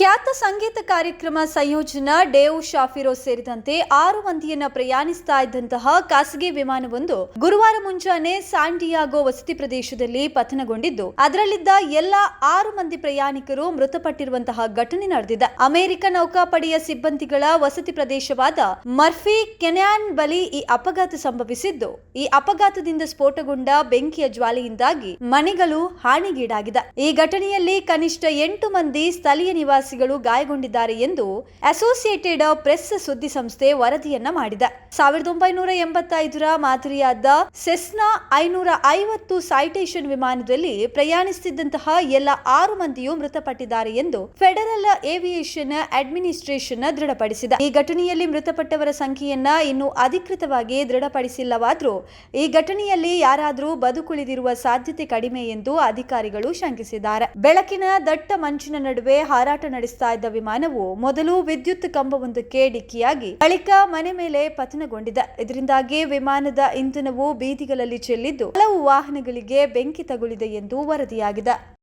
ಖ್ಯಾತ ಸಂಗೀತ ಕಾರ್ಯಕ್ರಮ ಸಂಯೋಜನ ಡೇವ್ ಶಾಫಿರೋ ಸೇರಿದಂತೆ ಆರು ಮಂದಿಯನ್ನ ಪ್ರಯಾಣಿಸ್ತಾ ಇದ್ದಂತಹ ಖಾಸಗಿ ವಿಮಾನವೊಂದು ಗುರುವಾರ ಮುಂಜಾನೆ ಸ್ಯಾಂಡಿಯಾಗೋ ವಸತಿ ಪ್ರದೇಶದಲ್ಲಿ ಪತನಗೊಂಡಿದ್ದು, ಅದರಲ್ಲಿದ್ದ ಎಲ್ಲ ಆರು ಮಂದಿ ಪ್ರಯಾಣಿಕರು ಮೃತಪಟ್ಟಿರುವಂತಹ ಘಟನೆ ನಡೆದಿದೆ. ಅಮೆರಿಕ ನೌಕಾಪಡೆಯ ಸಿಬ್ಬಂದಿಗಳ ವಸತಿ ಪ್ರದೇಶವಾದ ಮರ್ಫಿ ಕೆನ್ಯಾನ್ ಬಳಿ ಈ ಅಪಘಾತ ಸಂಭವಿಸಿದ್ದು, ಈ ಅಪಘಾತದಿಂದ ಸ್ಫೋಟಗೊಂಡ ಬೆಂಕಿಯ ಜ್ವಾಲೆಯಿಂದಾಗಿ ಮನೆಗಳು ಹಾನಿಗೀಡಾಗಿದೆ. ಈ ಘಟನೆಯಲ್ಲಿ ಕನಿಷ್ಠ ಎಂಟು ಮಂದಿ ಸ್ಥಳೀಯ ನಿವಾಸಿಗಳು ಗಾಯಗೊಂಡಿದ್ದಾರೆ ಎಂದು ಅಸೋಸಿಯೇಟೆಡ್ ಪ್ರೆಸ್ ಸುದ್ದಿ ಸಂಸ್ಥೆ ವರದಿಯನ್ನ ಮಾಡಿದೆ. ಸಾವಿರದ ಒಂಬೈನೂರ ಎಂಬತ್ತೈದರ ಮಾದರಿಯಾದ ಸೆಸ್ನಾ ಐನೂರ ಐವತ್ತು ಸೈಟೇಷನ್ ವಿಮಾನದಲ್ಲಿ ಪ್ರಯಾಣಿಸುತ್ತಿದ್ದಂತಹ ಎಲ್ಲ ಆರು ಮಂದಿಯೂ ಮೃತಪಟ್ಟಿದ್ದಾರೆ ಎಂದು ಫೆಡರಲ್ ಏವಿಯೇಷನ್ ಅಡ್ಮಿನಿಸ್ಟ್ರೇಷನ್ ದೃಢಪಡಿಸಿದೆ. ಈ ಘಟನೆಯಲ್ಲಿ ಮೃತಪಟ್ಟವರ ಸಂಖ್ಯೆಯನ್ನ ಇನ್ನೂ ಅಧಿಕೃತವಾಗಿ ದೃಢಪಡಿಸಿಲ್ಲವಾದರೂ ಈ ಘಟನೆಯಲ್ಲಿ ಯಾರಾದರೂ ಬದುಕುಳಿದಿರುವ ಸಾಧ್ಯತೆ ಕಡಿಮೆ ಎಂದು ಅಧಿಕಾರಿಗಳು ಶಂಕಿಸಿದ್ದಾರೆ. ಬೆಳಕಿನ ದಟ್ಟ ಮಂಚಿನ ನಡುವೆ ಹಾರಾಟ ನಡೆಸ್ತಾ ಇದ್ದ ವಿಮಾನವು ಮೊದಲು ವಿದ್ಯುತ್ ಕಂಬವೊಂದಕ್ಕೆ ಡಿಕ್ಕಿಯಾಗಿ ಬಳಿಕ ಮನೆ ಮೇಲೆ ಪತನಗೊಂಡಿದೆ. ಇದರಿಂದಾಗಿ ವಿಮಾನದ ಇಂಧನವು ಬೀದಿಗಳಲ್ಲಿ ಚೆಲ್ಲಿದ್ದು ಹಲವು ವಾಹನಗಳಿಗೆ ಬೆಂಕಿ ತಗುಲಿದೆ ಎಂದು ವರದಿಯಾಗಿದೆ.